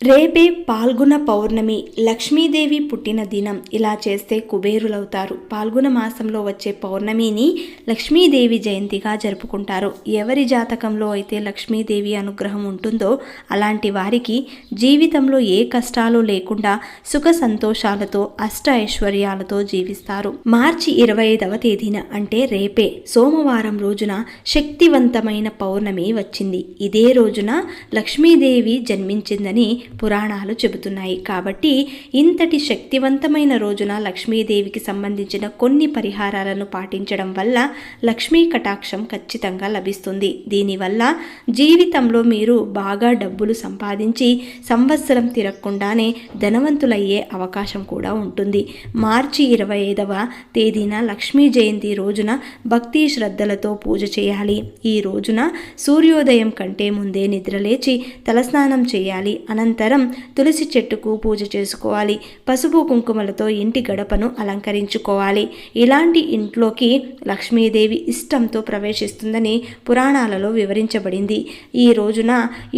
రేపే పాల్గొన పౌర్ణమి లక్ష్మీదేవి పుట్టిన దినం. ఇలా చేస్తే కుబేరులవుతారు. పాల్గొన మాసంలో వచ్చే పౌర్ణమిని లక్ష్మీదేవి జయంతిగా జరుపుకుంటారు. ఎవరి జాతకంలో అయితే లక్ష్మీదేవి అనుగ్రహం ఉంటుందో అలాంటి వారికి జీవితంలో ఏ కష్టాలు లేకుండా సుఖ సంతోషాలతో అష్ట ఐశ్వర్యాలతో జీవిస్తారు. మార్చి ఇరవై ఐదవ తేదీన అంటే రేపే సోమవారం రోజున శక్తివంతమైన పౌర్ణమి వచ్చింది. ఇదే రోజున లక్ష్మీదేవి జన్మించిందని పురాణాలు చెబుతున్నాయి. కాబట్టి ఇంతటి శక్తివంతమైన రోజున లక్ష్మీదేవికి సంబంధించిన కొన్ని పరిహారాలను పాటించడం వల్ల లక్ష్మీ కటాక్షం ఖచ్చితంగా లభిస్తుంది. దీనివల్ల జీవితంలో మీరు బాగా డబ్బులు సంపాదించి సంవత్సరం తిరగకుండానే ధనవంతులయ్యే అవకాశం కూడా ఉంటుంది. మార్చి ఇరవై ఐదవ తేదీన లక్ష్మీ జయంతి రోజున భక్తి శ్రద్ధలతో పూజ చేయాలి. ఈ రోజున సూర్యోదయం కంటే ముందే నిద్రలేచి తలస్నానం చేయాలి. అనంతరం అనంతరం తులసి చెట్టుకు పూజ చేసుకోవాలి. పసుపు కుంకుమలతో ఇంటి గడపను అలంకరించుకోవాలి. ఇలాంటి ఇంట్లోకి లక్ష్మీదేవి ఇష్టంతో ప్రవేశిస్తుందని పురాణాలలో వివరించబడింది. ఈ రోజున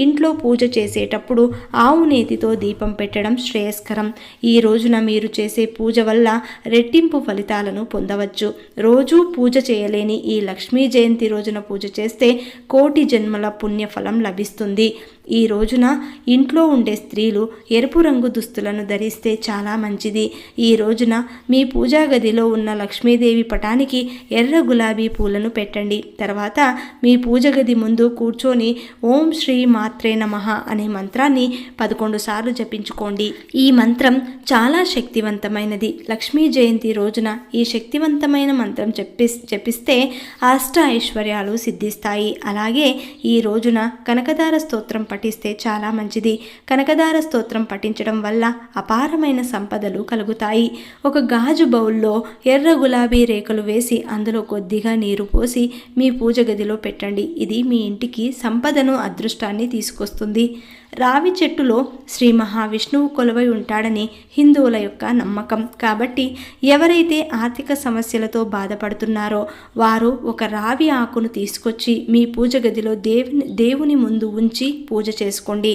ఇంట్లో పూజ చేసేటప్పుడు ఆవు నేతితో దీపం పెట్టడం శ్రేయస్కరం. ఈ రోజున మీరు చేసే పూజ వల్ల రెట్టింపు ఫలితాలను పొందవచ్చు. రోజూ పూజ చేయలేని ఈ లక్ష్మీ జయంతి రోజున పూజ చేస్తే కోటి జన్మల పుణ్యఫలం లభిస్తుంది. ఈ రోజున ఇంట్లో ఉండే స్త్రీలు ఎరుపు రంగు దుస్తులను ధరిస్తే చాలా మంచిది. ఈ రోజున మీ పూజా గదిలో ఉన్న లక్ష్మీదేవి పటానికి ఎర్ర గులాబీ పూలను పెట్టండి. తర్వాత మీ పూజ గది ముందు కూర్చొని ఓం శ్రీ మాత్రే నమః అనే మంత్రాన్ని పదకొండు సార్లు జపించుకోండి. ఈ మంత్రం చాలా శక్తివంతమైనది. లక్ష్మీ జయంతి రోజున ఈ శక్తివంతమైన మంత్రం చెప్పి జపిస్తే అష్ట ఐశ్వర్యాలు సిద్ధిస్తాయి. అలాగే ఈ రోజున కనకదార స్తోత్రం పఠిస్తే చాలా మంచిది. కనకదార స్తోత్రం పఠించడం వల్ల అపారమైన సంపదలు కలుగుతాయి. ఒక గాజు బౌల్లో ఎర్ర గులాబీ రేకులు వేసి అందులో కొద్దిగా నీరు పోసి మీ పూజ గదిలో పెట్టండి. ఇది మీ ఇంటికి సంపదను అదృష్టాన్ని తీసుకొస్తుంది. రావి చెట్టులో శ్రీ మహావిష్ణువు కొలువై ఉంటాడని హిందువుల యొక్క నమ్మకం. కాబట్టి ఎవరైతే ఆర్థిక సమస్యలతో బాధపడుతున్నారో వారు ఒక రావి ఆకును తీసుకొచ్చి మీ పూజ గదిలో దేవుని దేవుని ముందు ఉంచి పూజ చేసుకోండి.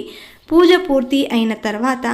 పూజ పూర్తి అయిన తర్వాత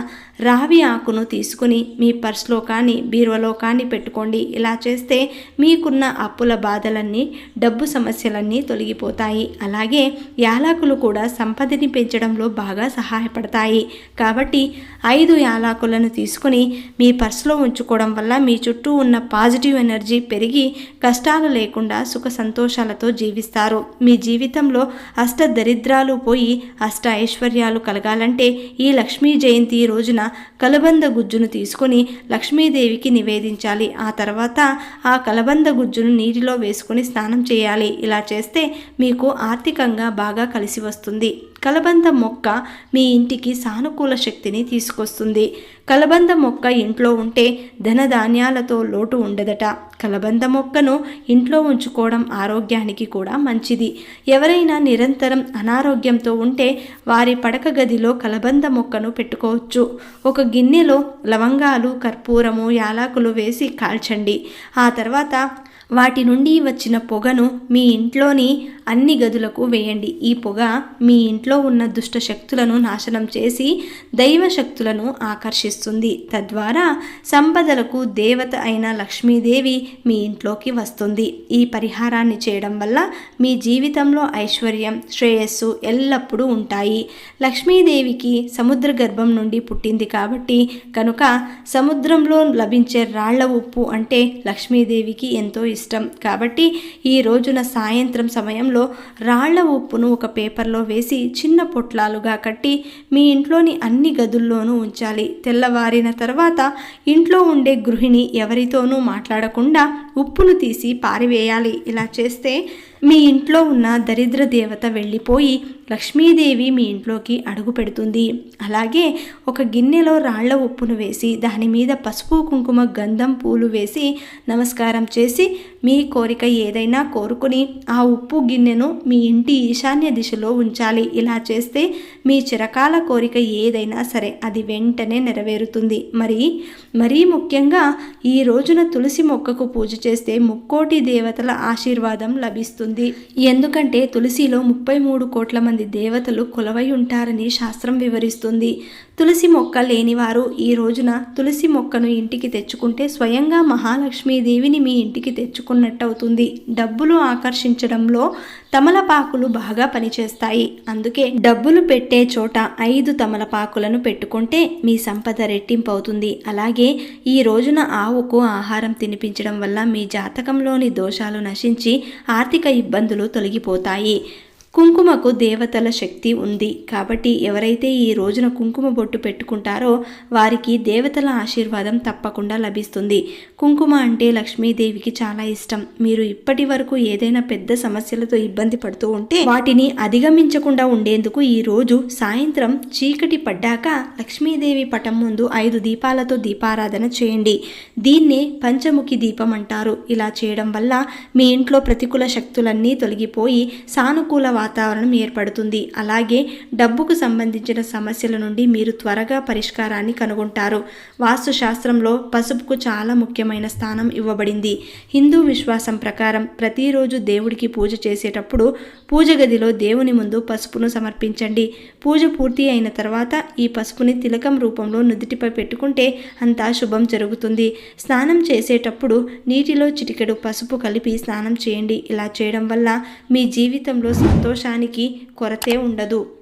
రావి ఆకును తీసుకుని మీ పర్స్లో కానీ బీరువలో కానీ పెట్టుకోండి. ఇలా చేస్తే మీకున్న అప్పుల బాధలన్నీ డబ్బు సమస్యలన్నీ తొలగిపోతాయి. అలాగే యాలకులు కూడా సంపదని పెంచడంలో బాగా సహాయపడతాయి. కాబట్టి ఐదు యాలకులను తీసుకుని మీ పర్స్లో ఉంచుకోవడం వల్ల మీ చుట్టూ ఉన్న పాజిటివ్ ఎనర్జీ పెరిగి కష్టాలు లేకుండా సుఖ సంతోషాలతో జీవిస్తారు. మీ జీవితంలో అష్ట దరిద్రాలు పోయి అష్ట ఐశ్వర్యాలు కలగాలి. కలగాలంటే ఈ లక్ష్మీ జయంతి రోజున కలబంద గుజ్జును తీసుకొని లక్ష్మీదేవికి నివేదించాలి. ఆ తర్వాత ఆ కలబంద గుజ్జును నీటిలో వేసుకొని స్నానం చేయాలి. ఇలా చేస్తే మీకు ఆర్థికంగా బాగా కలిసి వస్తుంది. కలబంద మొక్క మీ ఇంటికి సానుకూల శక్తిని తీసుకొస్తుంది. కలబంద మొక్క ఇంట్లో ఉంటే ధనధాన్యాలతో లోటు ఉండదట. కలబంద మొక్కను ఇంట్లో ఉంచుకోవడం ఆరోగ్యానికి కూడా మంచిది. ఎవరైనా నిరంతరం అనారోగ్యంతో ఉంటే వారి పడక గదిలో కలబంద మొక్కను పెట్టుకోవచ్చు. ఒక గిన్నెలో లవంగాలు కర్పూరము యాలకులు వేసి కాల్చండి. ఆ తర్వాత వాటి నుండి వచ్చిన పొగను మీ ఇంట్లోని అన్ని గదులకు వేయండి. ఈ పొగ మీ ఇంట్లో ఉన్న దుష్ట శక్తులను నాశనం చేసి దైవ శక్తులను ఆకర్షిస్తుంది. తద్వారా సంపదలకు దేవత అయిన లక్ష్మీదేవి మీ ఇంట్లోకి వస్తుంది. ఈ పరిహారాన్ని చేయడం వల్ల మీ జీవితంలో ఐశ్వర్యం శ్రేయస్సు ఎల్లప్పుడూ ఉంటాయి. లక్ష్మీదేవికి సముద్ర గర్భం నుండి పుట్టింది కాబట్టి కనుక సముద్రంలో లభించే రాళ్ళ ఉప్పు అంటే లక్ష్మీదేవికి ఎంతో ఇష్టం. ఇష్టం. కాబట్టి ఈ రోజున సాయంత్రం సమయంలో రాళ్ళ ఉప్పును ఒక పేపర్లో వేసి చిన్న పొట్లాలుగా కట్టి మీ ఇంట్లోని అన్ని గదుల్లోనూ ఉంచాలి. తెల్లవారిన తర్వాత ఇంట్లో ఉండే గృహిణి ఎవరితోనూ మాట్లాడకుండా ఉప్పును తీసి పారివేయాలి. ఇలా చేస్తే మీ ఇంట్లో ఉన్న దరిద్ర దేవత వెళ్ళిపోయి లక్ష్మీదేవి మీ ఇంట్లోకి అడుగు పెడుతుంది. అలాగే ఒక గిన్నెలో రాళ్ళ ఉప్పును వేసి దాని మీద పసుపు కుంకుమ గంధం పూలు వేసి నమస్కారం చేసి మీ కోరిక ఏదైనా కోరుకుని ఆ ఉప్పు గిన్నెను మీ ఇంటి ఈశాన్య దిశలో ఉంచాలి. ఇలా చేస్తే మీ చిరకాల కోరిక ఏదైనా సరే అది వెంటనే నెరవేరుతుంది. మరి మరీ ముఖ్యంగా ఈ రోజున తులసి మొక్కకు పూజ చేస్తే ముక్కోటి దేవతల ఆశీర్వాదం లభిస్తుంది. ఎందుకంటే తులసిలో ముప్పై మూడు కోట్ల మంది దేవతలు కొలవై ఉంటారని శాస్త్రం వివరిస్తుంది. తులసి మొక్క లేనివారు ఈ రోజున తులసి మొక్కను ఇంటికి తెచ్చుకుంటే స్వయంగా మహాలక్ష్మీదేవిని మీ ఇంటికి తెచ్చుకున్నట్టు అవుతుంది డబ్బులు ఆకర్షించడంలో తమలపాకులు బాగా పనిచేస్తాయి. అందుకే డబ్బులు పెట్టే చోట ఐదు తమలపాకులను పెట్టుకుంటే మీ సంపద రెట్టింపు అవుతుంది అలాగే ఈ రోజున ఆవుకు ఆహారం తినిపించడం వల్ల మీ జాతకంలోని దోషాలు నశించి ఆర్థిక ఇబ్బందులు తొలగిపోతాయి. కుంకుమకు దేవతల శక్తి ఉంది. కాబట్టి ఎవరైతే ఈ రోజున కుంకుమ బొట్టు పెట్టుకుంటారో వారికి దేవతల ఆశీర్వాదం తప్పకుండా లభిస్తుంది. కుంకుమ అంటే లక్ష్మీదేవికి చాలా ఇష్టం. మీరు ఇప్పటి వరకు ఏదైనా పెద్ద సమస్యలతో ఇబ్బంది పడుతూ ఉంటే వాటిని అధిగమించకుండా ఉండేందుకు ఈ రోజు సాయంత్రం చీకటి పడ్డాక లక్ష్మీదేవి పటం ముందు ఐదు దీపాలతో దీపారాధన చేయండి. దీన్నే పంచముఖి దీపం అంటారు. ఇలా చేయడం వల్ల మీ ఇంట్లో ప్రతికూల శక్తులన్నీ తొలగిపోయి సానుకూల వాతావరణం ఏర్పడుతుంది. అలాగే డబ్బుకు సంబంధించిన సమస్యల నుండి మీరు త్వరగా పరిష్కారాన్ని కనుగొంటారు. వాస్తు శాస్త్రంలో పసుపుకు చాలా ముఖ్యమైన స్థానం ఇవ్వబడింది. హిందూ విశ్వాసం ప్రకారం ప్రతిరోజు దేవుడికి పూజ చేసేటప్పుడు పూజ గదిలో దేవుని ముందు పసుపును సమర్పించండి. పూజ పూర్తి అయిన తర్వాత ఈ పసుపుని తిలకం రూపంలో నుదుటిపై పెట్టుకుంటే అంతా శుభం జరుగుతుంది. స్నానం చేసేటప్పుడు నీటిలో చిటికెడు పసుపు కలిపి స్నానం చేయండి. ఇలా చేయడం వల్ల మీ జీవితంలో సంతోషానికి కొరతే ఉండదు.